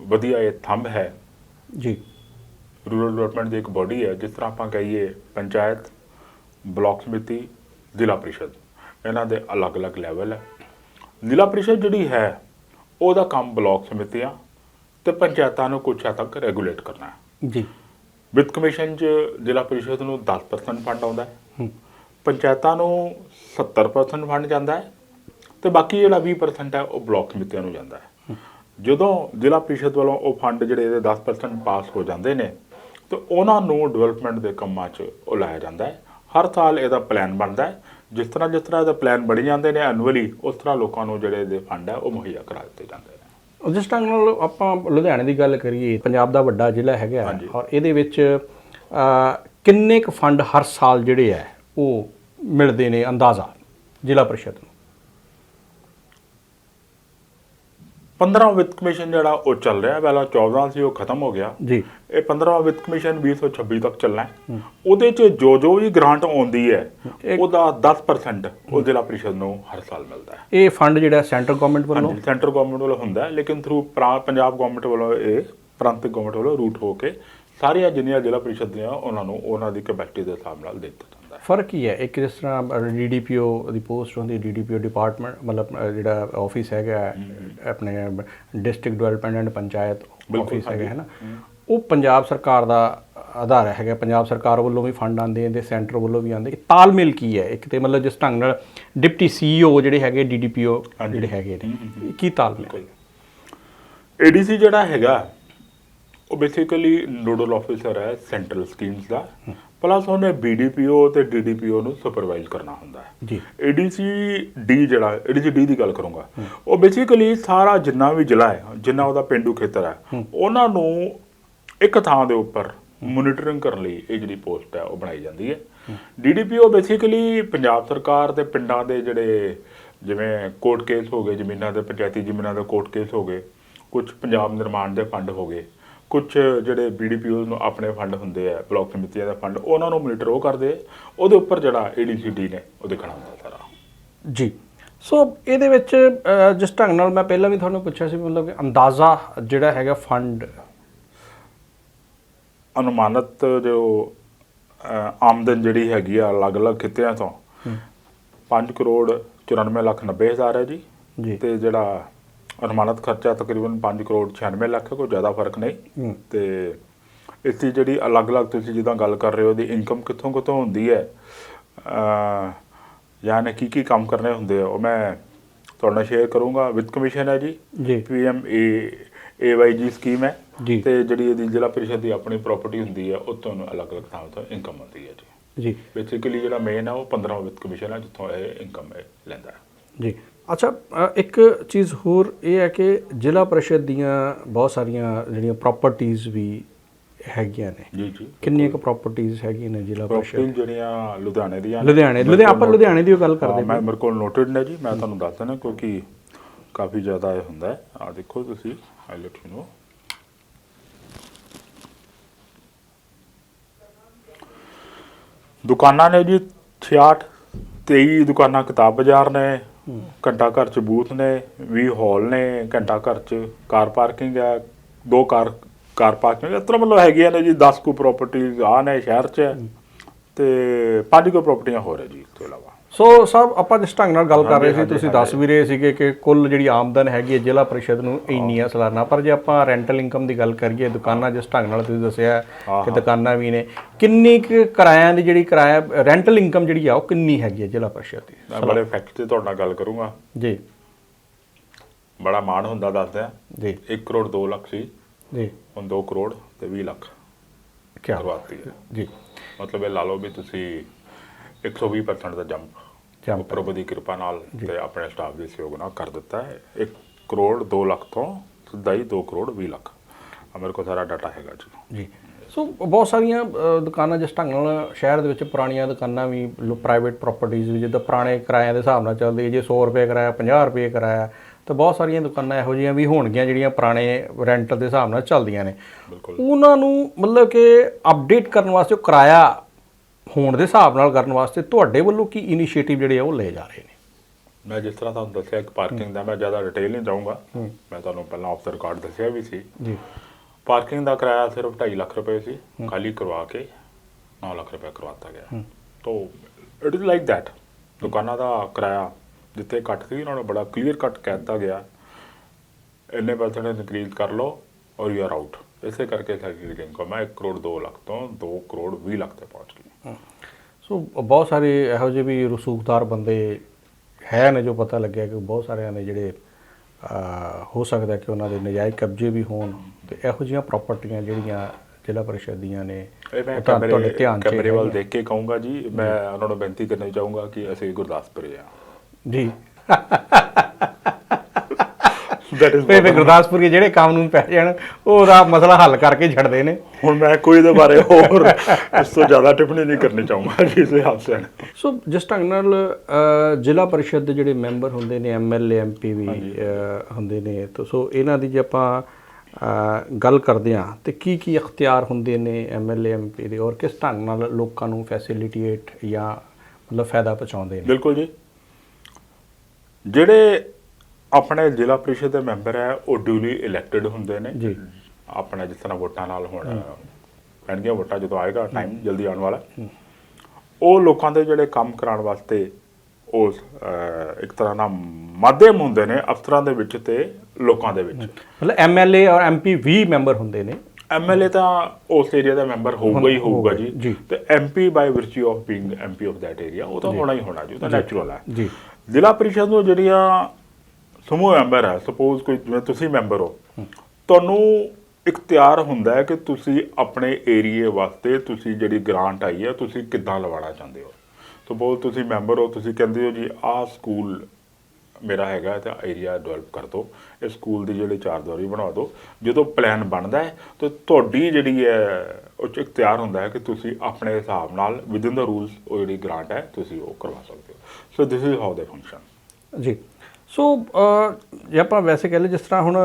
ਵਧੀਆ ਇਹ ਥੰਬ ਹੈ। ਜੀ। ਰੂਰਲ ਡਿਵੈਲਪਮੈਂਟ ਦੀ ਇੱਕ ਬੋਡੀ ਹੈ ਜਿਸ ਤਰ੍ਹਾਂ ਆਪਾਂ ਕਹੀਏ ਪੰਚਾਇਤ ਬਲਾਕ ਸਮਿਤੀ ਜ਼ਿਲ੍ਹਾ ਪ੍ਰੀਸ਼ਦ। ਇਹਨਾਂ ਦੇ ਅਲੱਗ-ਅਲੱਗ ਲੈਵਲ ਹੈ। ਜ਼ਿਲ੍ਹਾ ਪ੍ਰੀਸ਼ਦ ਜਿਹੜੀ ਹੈ ਉਹਦਾ ਕੰਮ ਬਲਾਕ ਸਮਿਤੀਆਂ ਤੇ ਪੰਚਾਇਤਾਂ ਨੂੰ ਕੁਝ ਹੱਦ ਤੱਕ ਰੈਗੂਲੇਟ ਕਰਨਾ ਹੈ। ਜੀ। ਵਿੱਤ ਕਮਿਸ਼ਨ 'ਚ ਜ਼ਿਲ੍ਹਾ ਪ੍ਰੀਸ਼ਦ ਨੂੰ 10% ਫੰਡ ਆਉਂਦਾ ਹੈ। ਪੰਚਾਇਤਾਂ ਨੂੰ 70% ਫੰਡ ਜਾਂਦਾ ਹੈ ਤੇ ਬਾਕੀ ਜਿਹੜਾ 20% ਹੈ ਉਹ ਬਲਾਕ ਸਮਿਤੀਆਂ ਨੂੰ ਜਾਂਦਾ ਹੈ। ਜਦੋਂ ਜ਼ਿਲ੍ਹਾ ਪ੍ਰੀਸ਼ਦ ਵੱਲੋਂ ਉਹ ਫੰਡ ਜਿਹੜੇ ਇਹਦੇ 10% ਪਾਸ ਹੋ ਜਾਂਦੇ ਨੇ ਤੇ ਉਹਨਾਂ ਨੂੰ ਡਿਵੈਲਪਮੈਂਟ ਦੇ ਕੰਮਾਂ 'ਚ ਉਹ ਲਾਇਆ ਜਾਂਦਾ ਹੈ। ਹਰ ਸਾਲ ਇਹਦਾ ਪਲਾਨ ਬਣਦਾ ਹੈ। ਜਿਸ ਤਰ੍ਹਾਂ ਜਿਸ ਤਰ੍ਹਾਂ ਇਹਦਾ ਪਲਾਨ ਬਣੀ ਜਾਂਦੇ ਨੇ ਐਨੂਅਲੀ ਉਸ ਤਰ੍ਹਾਂ ਲੋਕਾਂ ਨੂੰ ਜਿਹੜੇ ਇਹਦੇ ਫੰਡ ਹੈ ਉਹ ਮੁਹੱਈਆ ਕਰਾ ਦਿੱਤੇ ਜਾਂਦੇ ਨੇ। ਜਿਸ ਢੰਗ ਨਾਲ ਆਪਾਂ ਲੁਧਿਆਣੇ ਦੀ ਗੱਲ ਕਰੀਏ ਪੰਜਾਬ ਦਾ ਵੱਡਾ ਜ਼ਿਲ੍ਹਾ ਹੈਗਾ। ਔਰ ਇਹਦੇ ਵਿੱਚ ਕਿੰਨੇ ਕੁ ਫੰਡ ਹਰ ਸਾਲ ਜਿਹੜੇ ਹੈ ਉਹ ਮਿਲਦੇ ਨੇ ਅੰਦਾਜ਼ਾ ਜ਼ਿਲ੍ਹਾ ਪਰਿਸ਼ਦ ਨੂੰ? 15ਵਾਂ ਵਿੱਤ ਕਮਿਸ਼ਨ ਜਿਹੜਾ ਉਹ ਚੱਲ ਰਿਹਾ ਪਹਿਲਾਂ 14 ਸੀ ਉਹ ਖਤਮ ਹੋ ਗਿਆ। ਜੀ। ਇਹ 15ਵਾਂ ਵਿੱਤ ਕਮਿਸ਼ਨ 2026 ਤੱਕ ਚੱਲਣਾ ਹੈ। ਉਹਦੇ 'ਚ ਜੋ ਜੋ ਵੀ ਗ੍ਰਾਂਟ ਆਉਂਦੀ ਹੈ ਉਹਦਾ 10% ਉਹ ਜ਼ਿਲ੍ਹਾ ਪ੍ਰੀਸ਼ਦ ਨੂੰ ਹਰ ਸਾਲ ਮਿਲਦਾ ਹੈ। ਇਹ ਫੰਡ ਜਿਹੜਾ ਸੈਂਟਰ ਗਵਰਨਮੈਂਟ ਵੱਲੋਂ? ਸੈਂਟਰ ਗਵਰਨਮੈਂਟ ਵੱਲੋਂ ਹੁੰਦਾ ਹੈ ਲੇਕਿਨ ਥਰੂ ਪੰਜਾਬ ਗਵਰਨਮੈਂਟ ਵੱਲੋਂ ਇਹ ਪ੍ਰਾਂਤਿਕ ਗਵਰਨਮੈਂਟ ਵੱਲੋਂ ਰੂਟ ਹੋ ਕੇ ਸਾਰੀਆਂ ਜਿੰਨੀਆਂ ਜ਼ਿਲ੍ਹਾ ਪ੍ਰੀਸ਼ਦ ਦੀਆਂ ਉਹਨਾਂ ਨੂੰ ਉਹਨਾਂ ਦੀ ਕੈਪੈਸਿਟੀ ਦੇ ਹਿਸਾਬ ਨਾਲ ਦਿੱਤਾ ਹੈ ਫ਼ਰਕ ਕੀ ਹੈ। ਇੱਕ ਜਿਸ ਤਰ੍ਹਾਂ ਡੀਡੀਪੀਓ ਦੀ ਪੋਸਟ ਹੁੰਦੀ ਡੀਡੀਪੀਓ ਡਿਪਾਰਟਮੈਂਟ ਮਤਲਬ ਜਿਹੜਾ ਆਫਿਸ ਹੈਗਾ ਆਪਣੇ district development and panchayat office ਹੈਗਾ ਹੈ ਨਾ? ਉਹ ਪੰਜਾਬ ਸਰਕਾਰ ਦਾ ਆਧਾਰ ਹੈਗਾ। ਪੰਜਾਬ ਸਰਕਾਰ ਵੱਲੋਂ ਵੀ ਫੰਡ ਆਉਂਦੇ ਨੇ ਸੈਂਟਰ ਵੱਲੋਂ ਵੀ ਆਉਂਦੇ। ਤਾਲਮੇਲ ਕੀ ਹੈ? ਇੱਕ ਤੇ ਮਤਲਬ ਜਿਸ ਢੰਗ ਨਾਲ ਡਿਪਟੀ ਸੀਈਓ ਜਿਹੜੇ ਹੈਗੇ ਡੀਡੀਪੀਓ। ਜਿਹੜੇ ਹੈਗੇ ਨੇ ਕੀ ਤਾਲਮੇਲ ਏਡੀਸੀ ਜਿਹੜਾ ਹੈਗਾ ਉਹ ਬੇਸਿਕਲੀ ਨੋਡਲ ਆਫੀਸਰ ਹੈ ਸੈਂਟਰਲ ਸਕੀਮਸ ਦਾ। ਪਲੱਸ ਉਹਨੇ ਬੀਡੀਪੀਓ ਤੇ ਡੀਡੀਪੀਓ ਨੂੰ ਸੁਪਰਵਾਈਜ਼ ਕਰਨਾ ਹੁੰਦਾ ਹੈ। ਜੀ। ਏਡੀਸੀ ਡੀ ਜਿਹੜਾ ਏਡੀਸੀ ਡੀ ਦੀ ਗੱਲ ਕਰੂੰਗਾ। ਉਹ ਬੇਸਿਕਲੀ ਸਾਰਾ ਜਿੰਨਾ ਵੀ ਜ਼ਿਲ੍ਹਾ ਹੈ ਜਿੰਨਾ ਉਹਦਾ ਪਿੰਡੂ ਖੇਤਰ ਹੈ ਉਹਨਾਂ ਨੂੰ ਇੱਕ ਥਾਂ ਦੇ ਉੱਪਰ ਮੋਨੀਟਰਿੰਗ ਕਰਨ ਲਈ ਇਹ ਜਿਹੜੀ ਪੋਸਟ ਹੈ ਉਹ ਬਣਾਈ ਜਾਂਦੀ ਹੈ। ਡੀਡੀਪੀਓ ਬੇਸਿਕਲੀ ਪੰਜਾਬ ਸਰਕਾਰ ਦੇ ਪਿੰਡਾਂ ਦੇ ਜਿਹੜੇ ਜਿਵੇਂ ਕੋਰਟ ਕੇਸ ਹੋ ਗਏ ਜ਼ਮੀਨਾਂ ਦੇ ਪੰਚਾਇਤੀ ਜ਼ਮੀਨਾਂ ਦੇ ਕੋਰਟ ਕੇਸ ਹੋ ਗਏ ਕੁਝ ਪੰਜਾਬ ਨਿਰਮਾਣ ਦੇ ਫੰਡ ਹੋ ਗਏ। ਕੁਝ ਜਿਹੜੇ ਬੀਡੀਪੀਓ ਨੂੰ ਆਪਣੇ ਫੰਡ ਹੁੰਦੇ ਆ ਬਲਾਕ ਸਮਿਤੀਆਂ ਦੇ ਫੰਡ ਉਹਨਾਂ ਨੂੰ ਮੋਨੀਟਰ ਉਹ ਕਰਦੇ। ਉਹਦੇ ਉੱਪਰ ਜਿਹੜਾ ਏਡੀਸੀਡੀ ਨੇ ਉਹ ਦੇਖਣਾ ਹੁੰਦਾ ਸਾਰਾ। ਜੀ। ਸੋ ਇਹਦੇ ਵਿੱਚ ਜਿਸ ਢੰਗ ਨਾਲ ਮੈਂ ਪਹਿਲਾਂ ਵੀ ਤੁਹਾਨੂੰ ਪੁੱਛਿਆ ਸੀ ਮਤਲਬ ਕਿ ਅੰਦਾਜ਼ਾ ਜਿਹੜਾ ਹੈਗਾ ਫੰਡ ਅਨੁਮਾਨਿਤ ਜੋ ਆਮਦਨ ਜਿਹੜੀ ਹੈਗੀ ਆ ਅਲੱਗ-ਅਲੱਗ ਖਿੱਤਿਆਂ ਤੋਂ 5 ਕਰੋੜ 94 ਲੱਖ 90 ਹਜ਼ਾਰ ਹੈ ਜੀ। ਜੀ। ਤੇ ਜਿਹੜਾ ਅਨੁਮਾਨਿਤ ਖਰਚਾ ਤਕਰੀਬਨ 5 ਕਰੋੜ 96 ਲੱਖ ਕੋਈ ਜ਼ਿਆਦਾ ਫ਼ਰਕ ਨਹੀਂ। ਤੇ ਇਸ ਦੀ ਜਿਹੜੀ ਅਲੱਗ-ਅਲੱਗ ਤੁਸੀਂ ਜਿੱਦਾਂ ਗੱਲ ਕਰ ਰਹੇ ਹੋ ਦੀ ਇਨਕਮ ਕਿੱਥੋਂ ਕਿੱਥੋਂ ਹੁੰਦੀ ਹੈ ਅਹ, ਯਾਨੀ ਕੀ ਕੀ ਕੰਮ ਕਰਨੇ ਹੁੰਦੇ ਆ ਉਹ ਮੈਂ ਤੁਹਾਡੇ ਨਾਲ ਸ਼ੇਅਰ ਕਰੂੰਗਾ। ਵਿਦ ਕਮਿਸ਼ਨ ਹੈ ਜੀ। ਜੀ। ਪੀਐਮ ਏ ਏਵਾਈਜੀ ਸਕੀਮ ਹੈ। ਜੀ। ਤੇ ਜਿਹੜੀ ਇਹਦੀ ਜ਼ਿਲ੍ਹਾ ਪ੍ਰੀਸ਼ਦ ਦੀ ਆਪਣੀ ਪ੍ਰਾਪਰਟੀ ਹੁੰਦੀ ਹੈ ਉਹ ਤੋਂ ਅਲੱਗ-ਅਲੱਗ ਥਾਂ ਤੋਂ ਇਨਕਮ ਹੁੰਦੀ ਹੈ ਜੀ। ਜੀ। ਬੇਸਿਕਲੀ ਜਿਹੜਾ ਮੇਨ ਹੈ ਉਹ 15 ਵਿੱਤ ਕਮਿਸ਼ਨ ਹੈ ਜਿੱਥੋਂ ਇਹ ਇਨਕਮ ਲੈਂਦਾ ਹੈ। ਜੀ। ਅੱਛਾ ਇੱਕ ਚੀਜ਼ ਹੋਰ ਇਹ ਹੈ ਕਿ ਜ਼ਿਲ੍ਹਾ ਪਰਿਸ਼ਦ ਦੀਆਂ ਬਹੁਤ ਸਾਰੀਆਂ ਜਿਹੜੀਆਂ ਪ੍ਰਾਪਰਟੀਆਂ ਵੀ ਹੈਗੀਆਂ ਨੇ। ਜੀ ਜੀ ਕਿੰਨੀਆਂ ਕੁ ਪ੍ਰਾਪਰਟੀਆਂ ਹੈਗੀਆਂ ਨੇ ਜ਼ਿਲ੍ਹਾ ਪਰਿਸ਼ਦ? ਜਿਹੜੀਆਂ ਲੁਧਿਆਣੇ ਦੀਆਂ। ਲੁਧਿਆਣੇ ਲੁਧਿਆਣਾ ਆਪਾਂ ਲੁਧਿਆਣੇ ਦੀ ਗੱਲ ਕਰਦੇ ਹਾਂ, ਮੈਂ ਮੇਰੇ ਕੋਲ ਨੋਟਡ ਨੇ ਜੀ ਮੈਂ ਤੁਹਾਨੂੰ ਦੱਸ ਦਿੰਦਾ ਕਿਉਂਕਿ ਕਾਫੀ ਜ਼ਿਆਦਾ ਇਹ ਹੁੰਦਾ ਹੈ। ਆ ਦੇਖੋ ਤੁਸੀਂ ਆਈ ਲੈਟ ਯੂ ਨੋ ਦੁਕਾਨਾਂ ਨੇ ਜੀ 66 23 ਦੁਕਾਨਾਂ ਕਿਤਾਬ ਬਾਜ਼ਾਰ ਨੇ। ਘੰਟਾ ਘਰ ਚ ਬੂਥ ਨੇ 20 ਹਾਲ ਨੇ ਘੰਟਾ ਘਰ ਚ ਕਾਰ ਪਾਰਕਿੰਗ ਹੈ ਦੋ ਕਾਰ ਕਾਰ ਪਾਰਕਿੰਗ ਇਸ ਤਰ੍ਹਾਂ ਮਤਲਬ ਹੈਗੀਆਂ ਨੇ ਜੀ 10 ਕੁ ਪ੍ਰਾਪਰਟੀਆਂ ਆ ਨੇ ਸ਼ਹਿਰ 'ਚ। ਤੇ ਪੰਜ ਕੁ ਪ੍ਰਾਪਰਟੀਆਂ ਹੋਰ ਹੈ ਜੀ ਇਸ ਤੋਂ ਇਲਾਵਾ। ਸੋ ਸਭ ਆਪਾਂ ਜਿਸ ਢੰਗ ਨਾਲ ਗੱਲ ਕਰ ਰਹੇ ਸੀ ਤੁਸੀਂ। ਦੱਸ ਵੀ ਰਹੇ ਸੀਗੇ ਕਿ ਕੁੱਲ ਜਿਹੜੀ ਆਮਦਨ ਹੈਗੀ ਹੈ ਜ਼ਿਲ੍ਹਾ ਪਰਿਸ਼ਦ ਨੂੰ ਇੰਨੀ ਆ ਸਾਲਾਨਾ। ਪਰ ਜੇ ਆਪਾਂ ਰੈਂਟਲ ਇਨਕਮ ਦੀ ਗੱਲ ਕਰੀਏ ਦੁਕਾਨਾਂ ਜਿਸ ਢੰਗ ਨਾਲ ਤੁਸੀਂ ਦੱਸਿਆ ਕਿ ਦੁਕਾਨਾਂ ਵੀ ਨੇ ਕਿੰਨੀ ਕੁ ਕਿਰਾਇਆਂ ਦੀ ਜਿਹੜੀ ਕਿਰਾਇਆ ਰੈਂਟਲ ਇਨਕਮ ਜਿਹੜੀ ਆ ਉਹ ਕਿੰਨੀ ਹੈਗੀ ਹੈ ਜ਼ਿਲ੍ਹਾ ਪਰਿਸ਼ਦ ਦੀ? ਮੈਂ ਬੜੇ ਫੈਕਟ ਤੇ ਤੁਹਾਡੇ ਨਾਲ ਗੱਲ ਕਰੂੰਗਾ। ਜੀ। ਬੜਾ ਮਾਣ ਹੁੰਦਾ ਦੱਸਦਿਆਂ। ਜੀ। 1 ਕਰੋੜ 2 ਲੱਖ ਸੀ। ਜੀ। ਹੁਣ 2 ਕਰੋੜ ਤੇ 20 ਲੱਖ ਕੀ ਕਰਵਾਤੀ ਹੈ। ਜੀ। ਮਤਲਬ ਇਹ ਲਾ ਲਓ ਵੀ ਤੁਸੀਂ 120% ਦਾ ਜੰਪ Jump। ਉੱਪਰ ਦੀ ਕਿਰਪਾ ਨਾਲ ਤੇ ਆਪਣੇ ਸਟਾਫ ਦੇ ਸਹਿਯੋਗ ਨਾਲ ਕਰ ਦਿੱਤਾ ਹੈ। 1 ਕਰੋੜ 2 ਲੱਖ ਤੋਂ ਸਿੱਧਾ ਹੀ 2 ਕਰੋੜ 20 ਲੱਖ। ਮੇਰੇ ਕੋਲ ਸਾਰਾ ਡਾਟਾ ਹੈਗਾ ਜੀ। ਜੀ। ਸੋ ਬਹੁਤ ਸਾਰੀਆਂ ਦੁਕਾਨਾਂ ਜਿਸ ਢੰਗ ਨਾਲ ਸ਼ਹਿਰ ਦੇ ਵਿੱਚ ਪੁਰਾਣੀਆਂ ਦੁਕਾਨਾਂ ਵੀ ਪ੍ਰਾਈਵੇਟ ਪ੍ਰਾਪਰਟੀਆਂ ਵੀ ਜਿੱਦਾਂ ਪੁਰਾਣੇ ਕਿਰਾਇਆਂ ਦੇ ਹਿਸਾਬ ਨਾਲ ਚੱਲਦੀ ਹੈ ਜੇ 100 ਰੁਪਏ ਕਿਰਾਇਆ 50 ਰੁਪਏ ਕਿਰਾਇਆ ਤਾਂ ਬਹੁਤ ਸਾਰੀਆਂ ਦੁਕਾਨਾਂ ਇਹੋ ਜਿਹੀਆਂ ਵੀ ਹੋਣਗੀਆਂ ਜਿਹੜੀਆਂ ਪੁਰਾਣੇ ਰੈਂਟ ਦੇ ਹਿਸਾਬ ਨਾਲ ਚੱਲਦੀਆਂ ਨੇ। ਉਹਨਾਂ ਨੂੰ ਮਤਲਬ ਕਿ ਅਪਡੇਟ ਕਰਨ ਵਾਸਤੇ ਉਹ ਕਿਰਾਇਆ ਹੋਣ ਦੇ ਹਿਸਾਬ ਨਾਲ ਕਰਨ ਵਾਸਤੇ ਤੁਹਾਡੇ ਵੱਲੋਂ ਕੀ ਇਨੀਸ਼ੀਏਟਿਵ ਜਿਹੜੇ ਆ ਉਹ ਲਏ ਜਾ ਰਹੇ ਨੇ? ਮੈਂ ਜਿਸ ਤਰ੍ਹਾਂ ਤੁਹਾਨੂੰ ਦੱਸਿਆ ਕਿ ਪਾਰਕਿੰਗ ਦਾ ਮੈਂ ਜ਼ਿਆਦਾ ਡਿਟੇਲ ਨਹੀਂ ਜਾਊਂਗਾ ਮੈਂ ਤੁਹਾਨੂੰ ਪਹਿਲਾਂ ਆਫ ਦਾ ਰਿਕਾਰਡ ਦੱਸਿਆ ਵੀ ਸੀ। ਜੀ। ਪਾਰਕਿੰਗ ਦਾ ਕਿਰਾਇਆ ਸਿਰਫ 2.5 ਲੱਖ ਰੁਪਏ ਸੀ। ਖਾਲੀ ਕਰਵਾ ਕੇ 9 ਲੱਖ ਰੁਪਏ ਕਰਵਾਤਾ ਗਿਆ। ਤੋ ਇਟ ਇਜ਼ ਲਾਈਕ ਥੈਟ ਦੁਕਾਨਾਂ ਦਾ ਕਿਰਾਇਆ ਜਿੱਥੇ ਘੱਟ ਸੀ ਉਹਨਾਂ ਨੂੰ ਬੜਾ ਕਲੀਅਰ ਕੱਟ ਕਹਿ ਦਿੱਤਾ ਗਿਆ। ਇੰਨੇ ਪਰਸੈਂਟ ਇਨਕਰੀਜ਼ ਕਰ ਲਓ। ਔਰ ਯੂ ਆਰ ਆਊਟ ਇਸੇ ਕਰਕੇ ਸਾਡੀ ਇਨਕਮ ਹੈ 1 ਕਰੋੜ 2 ਲੱਖ ਤੋਂ 2 ਕਰੋੜ 20 ਲੱਖ ਤੇ ਪਹੁੰਚ ਗਈ ਸੋ ਬਹੁਤ ਸਾਰੇ ਇਹੋ ਜਿਹੇ ਵੀ ਰਸੂਖਦਾਰ ਬੰਦੇ ਹੈ ਨੇ ਜੋ ਪਤਾ ਲੱਗਿਆ ਕਿ ਬਹੁਤ ਸਾਰਿਆਂ ਨੇ ਜਿਹੜੇ ਹੋ ਸਕਦਾ ਕਿ ਉਹਨਾਂ ਦੇ ਨਜਾਇਜ਼ ਕਬਜ਼ੇ ਵੀ ਹੋਣ ਤੇ ਇਹੋ ਜਿਹੀਆਂ ਪ੍ਰਾਪਰਟੀਆਂ ਜਿਹੜੀਆਂ ਜ਼ਿਲ੍ਹਾ ਪਰਿਸ਼ਦ ਦੀਆਂ ਨੇ ਮੈਂ ਤੁਹਾਡੇ ਧਿਆਨ 'ਚ ਕੈਮਰੇ ਵੱਲ। ਦੇਖ ਕੇ ਕਹੂੰਗਾ ਜੀ ਮੈਂ ਉਹਨਾਂ ਨੂੰ ਬੇਨਤੀ ਕਰਨਾ ਚਾਹੂੰਗਾ ਕਿ ਅਸੀਂ ਗੁਰਦਾਸਪੁਰ ਆ। ਜੀ। ਦੈਟ ਇਜ਼ ਤੇ ਫਿਰ ਗੁਰਦਾਸਪੁਰ ਦੇ ਜਿਹੜੇ ਕਾਨੂੰਨ ਪੈ ਜਾਣ ਉਹਦਾ ਮਸਲਾ ਹੱਲ ਕਰਕੇ ਛੱਡਦੇ ਨੇ। ਹੁਣ ਮੈਂ ਕੋਈ ਦੇ ਬਾਰੇ ਹੋਰ ਇਸ ਤੋਂ ਜ਼ਿਆਦਾ ਟਿੱਪਣੀ ਨਹੀਂ ਕਰਨੀ ਚਾਹੂੰਗਾ ਜੀ ਇਸੇ ਹਾਦਸੇ ਨੇ ਸੋ ਜਿਸ ਢੰਗ ਨਾਲ ਜ਼ਿਲ੍ਹਾ ਪਰਿਸ਼ਦ ਦੇ ਜਿਹੜੇ ਮੈਂਬਰ ਹੁੰਦੇ ਨੇ ਐਮਐਲਏ ਐਮਪੀ ਵੀ ਹੁੰਦੇ ਨੇ ਤਾਂ ਸੋ ਇਹਨਾਂ ਦੀ ਜੇ ਆਪਾਂ ਗੱਲ ਕਰਦੇ ਹਾਂ ਤੇ ਕੀ ਕੀ ਅਖਤਿਆਰ ਹੁੰਦੇ ਨੇ ਐਮਐਲਏ ਐਮਪੀ ਦੇ ਔਰ ਕਿਸ ਢੰਗ ਨਾਲ ਲੋਕਾਂ ਨੂੰ ਫੈਸਿਲਿਟੇਟ ਜਾਂ ਮਤਲਬ ਫਾਇਦਾ ਪਹੁੰਚਾਉਂਦੇ ਨੇ? ਬਿਲਕੁਲ ਜੀ। ਜਿਹੜੇ ਆਪਣੇ ਜ਼ਿਲ੍ਹਾ ਪ੍ਰੀਸ਼ਦ ਦੇ ਮੈਂਬਰ ਹੈ ਉਹ ਡਿਊਲੀ ਇਲੈਕਟਿਡ ਹੁੰਦੇ ਨੇ। ਜੀ। ਆਪਣਾ ਜਿਸ ਤਰ੍ਹਾਂ ਵੋਟਾਂ ਨਾਲ ਹੁਣ ਪੈਣਗੀਆਂ ਵੋਟਾਂ ਜਦੋਂ ਆਏਗਾ ਟਾਈਮ ਜਲਦੀ ਆਉਣ ਵਾਲਾ। ਉਹ ਲੋਕਾਂ ਦੇ ਜਿਹੜੇ ਕੰਮ ਕਰਾਉਣ ਵਾਸਤੇ ਉਹ ਇੱਕ ਤਰ੍ਹਾਂ ਦਾ ਮਾਧਿਅਮ ਹੁੰਦੇ ਨੇ ਅਫਸਰਾਂ ਦੇ ਵਿੱਚ ਤੇ ਲੋਕਾਂ ਦੇ ਵਿੱਚ। ਮਤਲਬ ਐਮਐਲਏ ਔਰ ਐਮਪੀ ਵੀ ਮੈਂਬਰ ਹੁੰਦੇ ਨੇ? ਐਮਐਲਏ ਤਾਂ ਉਸ ਏਰੀਆ ਦਾ ਮੈਂਬਰ ਹੋਊਗਾ ਹੀ ਹੋਊਗਾ ਜੀ। ਜੀ। ਤੇ MP by virtue of being MP of that area ਉਹ ਤਾਂ ਹੋਣਾ ਹੀ ਹੋਣਾ ਜੀ ਉਹ ਤਾਂ ਨੈਚੁਰਲ ਹੈ। ਜੀ। ਜ਼ਿਲ੍ਹਾ ਪ੍ਰੀਸ਼ਦ ਨੂੰ ਜਿਹੜੀਆਂ ਸਮੂਹ ਮੈਂਬਰ ਹੈ ਸਪੋਜ਼ ਕੋਈ ਜਿਵੇਂ ਤੁਸੀਂ ਮੈਂਬਰ ਹੋ। ਤੁਹਾਨੂੰ ਇਖਤਿਆਰ ਹੁੰਦਾ ਹੈ ਕਿ ਤੁਸੀਂ ਆਪਣੇ ਏਰੀਏ ਵਾਸਤੇ ਤੁਸੀਂ ਜਿਹੜੀ ਗ੍ਰਾਂਟ ਆਈ ਹੈ, ਤੁਸੀਂ ਕਿੱਦਾਂ ਲਵਾਉਣਾ ਚਾਹੁੰਦੇ ਹੋ? ਸਪੋਜ਼ ਤੁਸੀਂ ਮੈਂਬਰ ਹੋ, ਤੁਸੀਂ ਕਹਿੰਦੇ ਹੋ ਜੀ, ਆਹ ਸਕੂਲ ਮੇਰਾ ਹੈਗਾ ਤਾਂ ਏਰੀਆ ਡਿਵੈਲਪ ਕਰ ਦਿਓ। ਇਹ ਸਕੂਲ ਦੀ ਜਿਹੜੀ ਚਾਰਦਵਾਰੀ ਬਣਾ ਦਿਓ। ਜਦੋਂ ਪਲਾਨ ਬਣਦਾ ਹੈ, ਤਾਂ ਤੁਹਾਡੀ ਜਿਹੜੀ ਹੈ, ਉਹ 'ਚ ਇਖਤਿਆਰ ਹੁੰਦਾ ਹੈ ਕਿ ਤੁਸੀਂ ਆਪਣੇ ਹਿਸਾਬ ਨਾਲ ਵਿਦਿਨ ਦਾ ਰੂਲਸ ਉਹ ਜਿਹੜੀ ਗ੍ਰਾਂਟ ਹੈ, ਤੁਸੀਂ ਉਹ ਕਰਵਾ ਸਕਦੇ ਹੋ। So this is how they function ਜੀ। ਸੋ ਅਹ, ਜੇ ਆਪਾਂ ਵੈਸੇ ਕਹਿ ਲਈਏ ਜਿਸ ਤਰ੍ਹਾਂ ਹੁਣ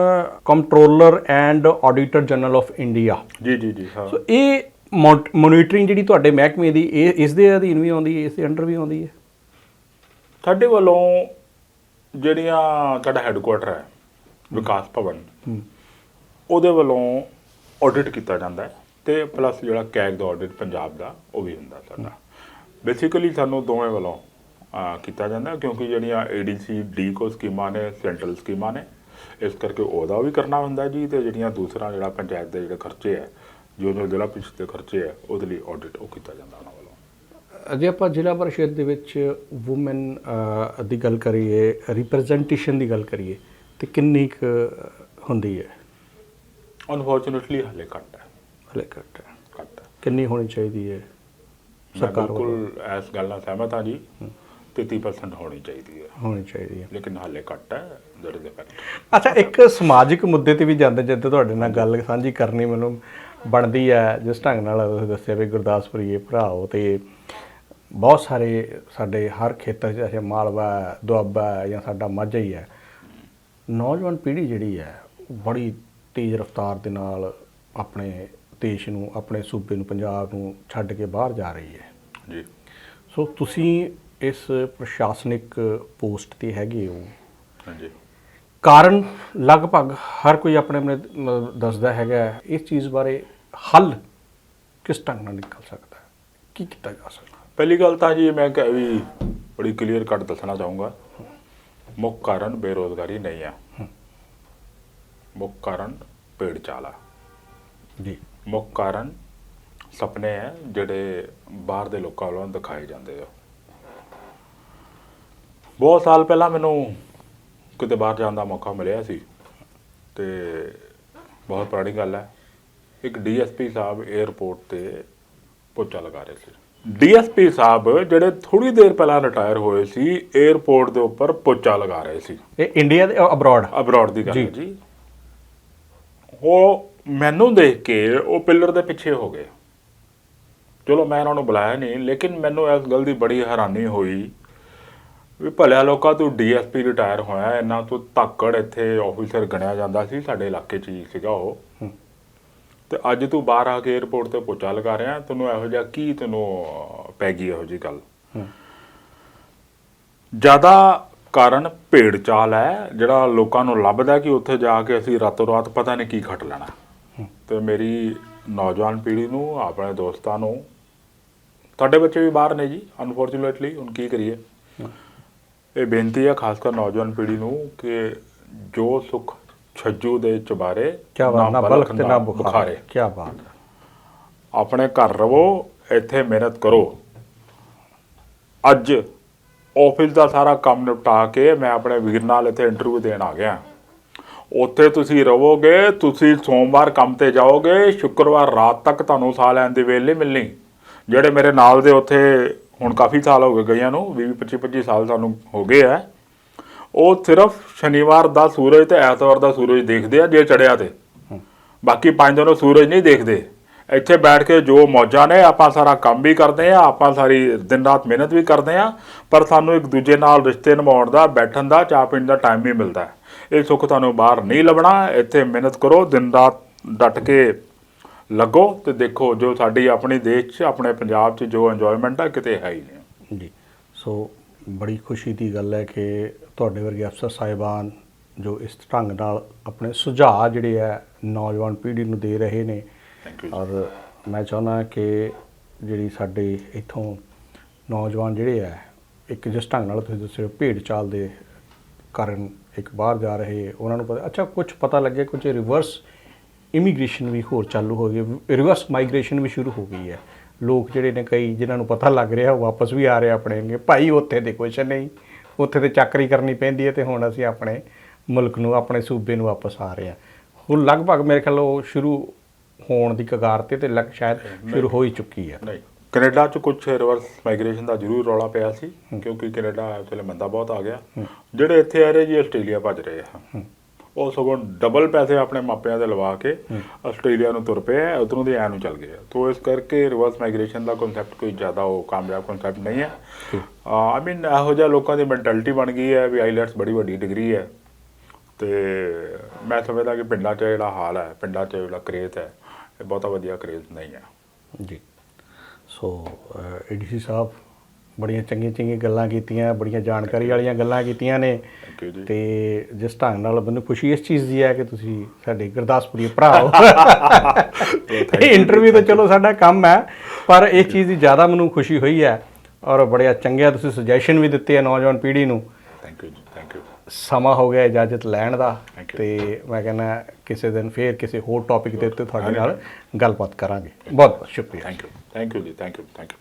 controller and auditor general of India ਜੀ ਜੀ ਜੀ ਹਾਂ। ਸੋ ਇਹ ਮੋਨੀਟਰਿੰਗ ਜਿਹੜੀ ਤੁਹਾਡੇ ਮਹਿਕਮੇ ਦੀ ਇਹ ਇਸ ਦੇ ਅਧੀਨ ਵੀ ਆਉਂਦੀ ਹੈ ਇਸ ਦੇ ਅੰਡਰ ਵੀ ਆਉਂਦੀ ਹੈ? ਸਾਡੇ ਵੱਲੋਂ ਜਿਹੜੀਆਂ ਸਾਡਾ ਹੈੱਡਕੁਆਟਰ ਹੈ ਵਿਕਾਸ ਭਵਨ ਉਹਦੇ ਵੱਲੋਂ ਆਡਿਟ ਕੀਤਾ ਜਾਂਦਾ ਹੈ ਤੇ ਪਲੱਸ ਜਿਹੜਾ ਕੈਗ ਦਾ ਆਡਿਟ ਪੰਜਾਬ ਦਾ ਉਹ ਵੀ ਹੁੰਦਾ ਸਾਡਾ। ਬੇਸਿਕਲੀ ਸਾਨੂੰ ਦੋਵੇਂ ਵੱਲੋਂ ਕੀਤਾ ਜਾਂਦਾ ਕਿਉਂਕਿ ਜਿਹੜੀਆਂ ਏਡੀਸੀ ਡੀਕੋ ਸਕੀਮਾਂ ਨੇ ਸੈਂਟਰਲ ਸਕੀਮਾਂ ਨੇ ਇਸ ਕਰਕੇ ਉਹਦਾ ਵੀ ਕਰਨਾ ਹੁੰਦਾ ਜੀ ਤੇ ਜਿਹੜੀਆਂ ਦੂਸਰਾ ਜਿਹੜਾ ਪੰਚਾਇਤ ਦੇ ਜਿਹੜੇ ਖਰਚੇ ਹੈ ਜੋ ਜੋ ਜ਼ਿਲ੍ਹਾ ਪ੍ਰੀਸ਼ਦ ਦੇ ਖਰਚੇ ਹੈ ਉਹਦੇ ਲਈ ਆਡਿਟ ਉਹ ਕੀਤਾ ਜਾਂਦਾ ਉਹਨਾਂ ਵੱਲੋਂ। ਜੇ ਆਪਾਂ ਜ਼ਿਲ੍ਹਾ ਪਰਿਸ਼ਦ ਦੇ ਵਿੱਚ ਔਮਨ ਦੀ ਗੱਲ ਕਰੀਏ ਰਿਪਰੈਜ਼ੈਂਟੇਸ਼ਨ ਦੀ ਗੱਲ ਕਰੀਏ ਤੇ ਕਿੰਨੀ ਕੁ ਹੁੰਦੀ ਹੈ? ਅਨਫੋਰਚੂਨੇਟਲੀ ਹਲੇ ਘੱਟ ਹੈ। ਹਲੇ ਘੱਟ ਹੈ। ਘੱਟ ਕਿੰਨੀ ਹੋਣੀ ਚਾਹੀਦੀ ਹੈ ਸਰਕਾਰ ਬਿਲਕੁਲ ਇਸ ਗੱਲ ਨਾਲ ਸਹਿਮਤ ਹਾਂ ਜੀ। 33% ਹੋਣੀ ਚਾਹੀਦੀ ਹੈ। ਹੋਣੀ ਚਾਹੀਦੀ ਹੈ। ਲੇਕਿਨ ਹਾਲੇ ਘੱਟ ਹੈ ਦੈਟ ਇਜ਼ ਫੈਕਟ ਅੱਛਾ ਇੱਕ ਸਮਾਜਿਕ ਮੁੱਦੇ ਤੇ ਵੀ ਜਾਂਦੇ ਜਾਂਦੇ ਤੁਹਾਡੇ ਨਾਲ ਗੱਲ ਸਾਂਝੀ ਕਰਨੀ ਮੈਨੂੰ ਬਣਦੀ ਹੈ ਜਿਸ ਢੰਗ ਨਾਲ ਤੁਸੀਂ ਦੱਸਿਆ ਵੀ ਗੁਰਦਾਸਪੁਰੀਏ ਭਰਾਓ ਤੇ ਬਹੁਤ ਸਾਰੇ ਸਾਡੇ ਹਰ ਖੇਤਰ 'ਚ ਚਾਹੇ ਮਾਲਵਾ ਦੁਆਬਾ ਜਾਂ ਸਾਡਾ ਮਾਝਾ ਹੀ ਹੈ। ਨੌਜਵਾਨ ਪੀੜ੍ਹੀ ਜਿਹੜੀ ਹੈ ਬੜੀ ਤੇਜ਼ ਰਫ਼ਤਾਰ ਦੇ ਨਾਲ ਆਪਣੇ ਦੇਸ਼ ਨੂੰ ਆਪਣੇ ਸੂਬੇ ਨੂੰ ਪੰਜਾਬ ਨੂੰ ਛੱਡ ਕੇ ਬਾਹਰ ਜਾ ਰਹੀ ਹੈ। ਜੀ। ਸੋ ਤੁਸੀਂ ਇਸ ਪ੍ਰਸ਼ਾਸਨਿਕ ਪੋਸਟ ਤੇ ਹੈਗੇ ਹੋ। ਹਾਂਜੀ। ਕਾਰਨ ਲਗਭਗ ਹਰ ਕੋਈ ਆਪਣੇ ਆਪਣੇ ਦੱਸਦਾ ਹੈਗਾ। ਇਸ ਚੀਜ਼ ਬਾਰੇ ਹੱਲ ਕਿਸ ਢੰਗ ਨਾਲ ਨਿਕਲ ਸਕਦਾ ਹੈ? ਕੀ ਕੀਤਾ ਜਾ ਸਕਦਾ? ਪਹਿਲੀ ਗੱਲ ਤਾਂ ਜੀ ਮੈਂ ਕਿ ਵੀ ਬੜੀ ਕਲੀਅਰ ਕੱਟ ਦੱਸਣਾ ਚਾਹੂੰਗਾ। ਮੁੱਖ ਕਾਰਨ ਬੇਰੋਜ਼ਗਾਰੀ ਨਹੀਂ ਆ। ਮੁੱਖ ਕਾਰਨ ਭੇਡ ਚਾਲ ਜੀ। ਮੁੱਖ ਕਾਰਨ ਸੁਪਨੇ ਹੈ ਜਿਹੜੇ ਬਾਹਰ ਦੇ ਲੋਕਾਂ ਵੱਲੋਂ ਦਿਖਾਏ ਜਾਂਦੇ ਆ। ਬਹੁਤ ਸਾਲ ਪਹਿਲਾਂ ਮੈਨੂੰ ਕਿਤੇ ਬਾਹਰ ਜਾਣ ਦਾ ਮੌਕਾ ਮਿਲਿਆ ਸੀ ਤੇ ਬਹੁਤ ਪੁਰਾਣੀ ਗੱਲ ਹੈ। ਇੱਕ ਡੀਐਸਪੀ ਸਾਹਿਬ 에ਅਰਪੋਰਟ ਤੇ ਪੋਚਾ ਲਗਾ ਰਹੇ ਸੀ। ਡੀਐਸਪੀ ਸਾਹਿਬ ਜਿਹੜੇ ਥੋੜੀ ਦੇਰ ਪਹਿਲਾਂ ਰਿਟਾਇਰ ਹੋਏ ਸੀ 에ਅਰਪੋਰਟ ਦੇ ਉੱਪਰ ਪੋਚਾ ਲਗਾ ਰਹੇ ਸੀ। ਇਹ ਇੰਡੀਆ ਦੇ ਅਬਰੋਡ ਅਬਰੋਡ ਦੀ ਗੱਲ। ਹੈ ਜੀ। ਉਹ ਮੈਨੂੰ ਦੇਖ ਕੇ ਉਹ ਪਿੱਲਰ ਦੇ ਪਿੱਛੇ ਹੋ ਗਏ। ਚਲੋ ਮੈਂ ਉਹਨਾਂ ਨੂੰ ਬੁਲਾਇਆ ਨਹੀਂ ਲੇਕਿਨ ਮੈਨੂੰ ਇਸ ਗੱਲ ਦੀ ਬੜੀ ਹੈਰਾਨੀ ਹੋਈ ਵੀ ਭਲਿਆ ਲੋਕਾਂ ਤੂੰ ਡੀਐਸਪੀ ਰਿਟਾਇਰ ਹੋਇਆ ਇੰਨਾ ਤੂੰ ਧੱਕੜ ਇੱਥੇ ਆਫੀਸਰ ਗਣਿਆ ਜਾਂਦਾ ਸੀ ਸਾਡੇ ਇਲਾਕੇ 'ਚ ਹੀ ਸੀਗਾ ਉਹ। ਤੇ ਅੱਜ ਤੂੰ ਬਾਹਰ ਆ ਕੇ 에어ਪੋਰਟ ਤੇ ਪੋਚਾ ਲਗਾ ਰਿਹਾ ਤੈਨੂੰ ਇਹੋ ਜਿਹਾ ਕੀ ਤੈਨੂੰ ਪੈ ਗਈ ਇਹੋ ਜੀ ਗੱਲ। ਜ਼ਿਆਦਾ ਕਾਰਨ ਭੇਡ ਚਾਲ ਹੈ ਜਿਹੜਾ ਲੋਕਾਂ ਨੂੰ ਲੱਭਦਾ ਕਿ ਉੱਥੇ ਜਾ ਕੇ ਅਸੀਂ ਰਾਤੋਂ ਰਾਤ ਪਤਾ ਨਹੀਂ ਕੀ ਖੱਟ ਲੈਣਾ। ਤੇ ਮੇਰੀ ਨੌਜਵਾਨ ਪੀੜ੍ਹੀ ਨੂੰ ਆਪਣੇ ਦੋਸਤਾਂ ਨੂੰ ਤੁਹਾਡੇ ਬੱਚੇ ਵੀ ਬਾਹਰ ਨੇ ਜੀ ਅਨਫੋਰਚੂਨੇਟਲੀ ਹੁਣ ਕੀ ਕਰੀਏ? ਇਹ ਬੇਨਤੀ ਹੈ ਖਾਸ ਕਰ ਨੌਜਵਾਨ ਪੀੜ੍ਹੀ ਨੂੰ ਕਿ ਜੋ ਸੁਖ ਛੱਜੂ ਦੇ ਚਬਾਰੇ ਕੀ ਬਾਤ ਨਾ ਬਲਖ ਤੇ ਨਾ ਬੁਖਾਰੇ। ਕੀ ਬਾਤ। ਆਪਣੇ ਘਰ ਰਵੋ ਇੱਥੇ ਮਿਹਨਤ ਕਰੋ। ਅੱਜ ਆਫਿਸ ਦਾ ਸਾਰਾ ਕੰਮ ਨਿਪਟਾ ਕੇ ਮੈਂ ਆਪਣੇ ਵੀਰ ਨਾਲ ਇੱਥੇ ਇੰਟਰਵਿਊ ਦੇਣ ਆ ਗਿਆ। ਉੱਥੇ ਤੁਸੀਂ ਰਵੋਗੇ ਤੁਸੀਂ ਸੋਮਵਾਰ ਕੰਮ ਤੇ ਜਾਓਗੇ ਸ਼ੁੱਕਰਵਾਰ ਰਾਤ ਤੱਕ ਤੁਹਾਨੂੰ ਸਾਹ ਲੈਣ ਦੀ ਵੇਲ ਨਹੀਂ ਮਿਲਣੀ। ਜਿਹੜੇ ਮੇਰੇ ਨਾਲ ਦੇ ਉੱਥੇ ਹੁਣ ਕਾਫੀ ਸਾਲ ਹੋ ਗਏ ਗਈਆਂ ਨੂੰ 20 25 25 ਸਾਲ ਸਾਨੂੰ ਹੋ ਗਏ ਆ। ਉਹ ਸਿਰਫ ਸ਼ਨੀਵਾਰ ਦਾ ਸੂਰਜ ਤੇ ਐਤਵਾਰ ਦਾ ਸੂਰਜ ਦੇਖਦੇ ਆ ਜੇ ਚੜਿਆ ਤੇ। ਬਾਕੀ ਪੰਜ ਦਿਨੋਂ ਸੂਰਜ ਨਹੀਂ ਦੇਖਦੇ। ਇੱਥੇ ਬੈਠ ਕੇ ਜੋ ਮੌਜਾਂ ਨੇ ਆਪਾਂ ਸਾਰਾ ਕੰਮ ਵੀ ਕਰਦੇ ਆ ਆਪਾਂ ਸਾਰੀ ਦਿਨ ਰਾਤ ਮਿਹਨਤ ਵੀ ਕਰਦੇ ਆ ਪਰ ਸਾਨੂੰ ਇੱਕ ਦੂਜੇ ਨਾਲ ਰਿਸ਼ਤੇ ਨਿਭਾਉਣ ਦਾ ਬੈਠਣ ਦਾ ਚਾਹ ਪੀਣ ਦਾ ਟਾਈਮ ਵੀ ਮਿਲਦਾ। ਇਹ ਸੁੱਖ ਤੁਹਾਨੂੰ ਬਾਹਰ ਨਹੀਂ ਲੱਭਣਾ ਇੱਥੇ ਮਿਹਨਤ ਕਰੋ ਦਿਨ ਰਾਤ ਡਟ ਕੇ ਲੱਗੋ ਤੇ ਦੇਖੋ ਜੋ ਸਾਡੀ ਆਪਣੀ ਦੇਸ਼ 'ਚ ਆਪਣੇ ਪੰਜਾਬ 'ਚ ਜੋ ਇੰਜੋਇਮੈਂਟ ਆ ਕਿਤੇ ਹੈ ਹੀ ਨਹੀਂ। ਜੀ। ਸੋ ਬੜੀ ਖੁਸ਼ੀ ਦੀ ਗੱਲ ਹੈ ਕਿ ਤੁਹਾਡੇ ਵਰਗੇ ਅਫਸਰ ਸਾਹਿਬਾਨ ਜੋ ਇਸ ਢੰਗ ਨਾਲ ਆਪਣੇ ਸੁਝਾਅ ਜਿਹੜੇ ਹੈ ਨੌਜਵਾਨ ਪੀੜ੍ਹੀ ਨੂੰ ਦੇ ਰਹੇ ਨੇ। ਔਰ ਮੈਂ ਚਾਹੁੰਦਾ ਕਿ ਜਿਹੜੀ ਸਾਡੇ ਇਥੋਂ ਨੌਜਵਾਨ ਜਿਹੜੇ ਹੈ ਇੱਕ ਜਿਸ ਢੰਗ ਨਾਲ ਤੁਸੀਂ ਦੱਸਿਓ ਭੇਡ ਚਾਲ ਦੇ ਕਾਰਨ ਇੱਕ ਬਾਹਰ ਜਾ ਰਹੇ ਉਹਨਾਂ ਨੂੰ ਪਤਾ ਅੱਛਾ ਕੁਝ ਪਤਾ ਲੱਗੇ ਕੁਝ ਰਿਵਰਸ ਇਮੀਗ੍ਰੇਸ਼ਨ ਵੀ ਹੋਰ ਚਾਲੂ ਹੋ ਗਈ ਰਿਵਰਸ ਮਾਈਗ੍ਰੇਸ਼ਨ ਵੀ ਸ਼ੁਰੂ ਹੋ ਗਈ ਹੈ। ਲੋਕ ਜਿਹੜੇ ਨੇ ਕਈ ਜਿਨ੍ਹਾਂ ਨੂੰ ਪਤਾ ਲੱਗ ਰਿਹਾ ਵਾਪਸ ਵੀ ਆ ਰਹੇ ਆਪਣੇ ਭਾਈ ਉੱਥੇ ਦੇ ਕੁਛ ਨਹੀਂ। ਉੱਥੇ ਤੇ ਚਾਕਰੀ ਕਰਨੀ ਪੈਂਦੀ ਹੈ ਤੇ ਹੁਣ ਅਸੀਂ ਆਪਣੇ ਮੁਲਕ ਨੂੰ ਆਪਣੇ ਸੂਬੇ ਨੂੰ ਵਾਪਸ ਆ ਰਹੇ ਹਾਂ ਹੁਣ ਲਗਭਗ ਮੇਰੇ ਖਿਆਲ ਉਹ ਸ਼ੁਰੂ ਹੋਣ ਦੀ ਕਗਾਰ ਤੇ ਤੇ ਲੱਗ ਸ਼ਾਇਦ ਸ਼ੁਰੂ ਹੋ ਹੀ ਚੁੱਕੀ ਹੈ। ਕੈਨੇਡਾ 'ਚ ਕੁਝ ਰਿਵਰਸ ਮਾਈਗ੍ਰੇਸ਼ਨ ਦਾ ਜ਼ਰੂਰ ਰੌਲਾ ਪਿਆ ਸੀ ਕਿਉਂਕਿ ਕੈਨੇਡਾ ਇਸ ਵੇਲੇ ਮੰਦਾ ਬਹੁਤ ਆ ਗਿਆ। ਜਿਹੜੇ ਇੱਥੇ ਆ ਰਹੇ ਜੀ ਆਸਟ੍ਰੇਲੀਆ ਭੱਜ ਰਹੇ ਆ। ਉਹ ਸਗੋਂ ਡਬਲ ਪੈਸੇ ਆਪਣੇ ਮਾਪਿਆਂ ਦੇ ਲਵਾ ਕੇ ਆਸਟ੍ਰੇਲੀਆ ਨੂੰ ਤੁਰ ਪਏ ਆ ਉਧਰੋਂ ਦੇ ਐ ਨੂੰ ਚੱਲ ਗਏ ਤੋ ਇਸ ਕਰਕੇ ਰਿਵਰਸ ਮਾਈਗ੍ਰੇਸ਼ਨ ਦਾ ਕਨਸੈਪਟ ਕੋਈ ਜ਼ਿਆਦਾ ਉਹ ਕਾਮਯਾਬ ਕਨਸੈਪਟ ਨਹੀਂ ਹੈ। ਆਈ ਮੀਨ ਇਹੋ ਜਿਹਾ ਲੋਕਾਂ ਦੀ ਮੈਂਟੈਲਿਟੀ ਬਣ ਗਈ ਹੈ ਵੀ ਆਈਲੈਟਸ ਬੜੀ ਵੱਡੀ ਡਿਗਰੀ ਹੈ। ਤੇ ਮੈਂ ਸਮਝਦਾ ਕਿ ਪਿੰਡਾਂ 'ਚ ਜਿਹੜਾ ਹਾਲ ਹੈ ਪਿੰਡਾਂ 'ਚ ਜਿਹੜਾ ਕਰੇਜ਼ ਹੈ ਇਹ ਬਹੁਤਾ ਵਧੀਆ ਕਰੇਜ਼ ਨਹੀਂ ਹੈ ਜੀ। ਸੋ ਏਡੀਸੀ ਸਾਹਿਬ ਬੜੀਆਂ ਚੰਗੀਆਂ ਚੰਗੀਆਂ ਗੱਲਾਂ ਕੀਤੀਆਂ ਬੜੀਆਂ ਜਾਣਕਾਰੀ ਵਾਲੀਆਂ ਗੱਲਾਂ ਕੀਤੀਆਂ ਨੇ। ਤੇ ਜਿਸ ਢੰਗ ਨਾਲ ਮੈਨੂੰ ਖੁਸ਼ੀ ਇਸ ਚੀਜ਼ ਦੀ ਹੈ ਕਿ ਤੁਸੀਂ ਸਾਡੇ ਗੁਰਦਾਸਪੁਰੀ ਭਰਾ ਹੋ। ਇੰਟਰਵਿਊ ਤਾਂ ਚਲੋ ਸਾਡਾ ਕੰਮ ਹੈ ਪਰ ਇਸ ਚੀਜ਼ ਦੀ ਜ਼ਿਆਦਾ ਮੈਨੂੰ ਖੁਸ਼ੀ ਹੋਈ ਹੈ ਔਰ ਬੜਿਆ ਚੰਗਿਆ ਤੁਸੀਂ ਸੁਜੈਸ਼ਨ ਵੀ ਦਿੱਤੇ ਆ ਨੌਜਵਾਨ ਪੀੜ੍ਹੀ ਨੂੰ। ਥੈਂਕ ਯੂ ਜੀ ਥੈਂਕ ਯੂ ਸਮਾਂ ਹੋ ਗਿਆ ਇਜਾਜ਼ਤ ਲੈਣ ਦਾ. ਤੇ ਮੈਂ ਕਹਿੰਦਾ ਕਿਸੇ ਦਿਨ ਫੇਰ ਕਿਸੇ ਹੋਰ ਟੌਪਿਕ ਦੇ ਉੱਤੇ ਤੁਹਾਡੇ ਨਾਲ ਗੱਲਬਾਤ ਕਰਾਂਗੇ। ਬਹੁਤ ਬਹੁਤ ਸ਼ੁਕਰੀਆ। ਥੈਂਕ ਯੂ ਥੈਂਕ ਯੂ ਜੀ ਥੈਂਕ ਯੂ ਥੈਂਕ ਯੂ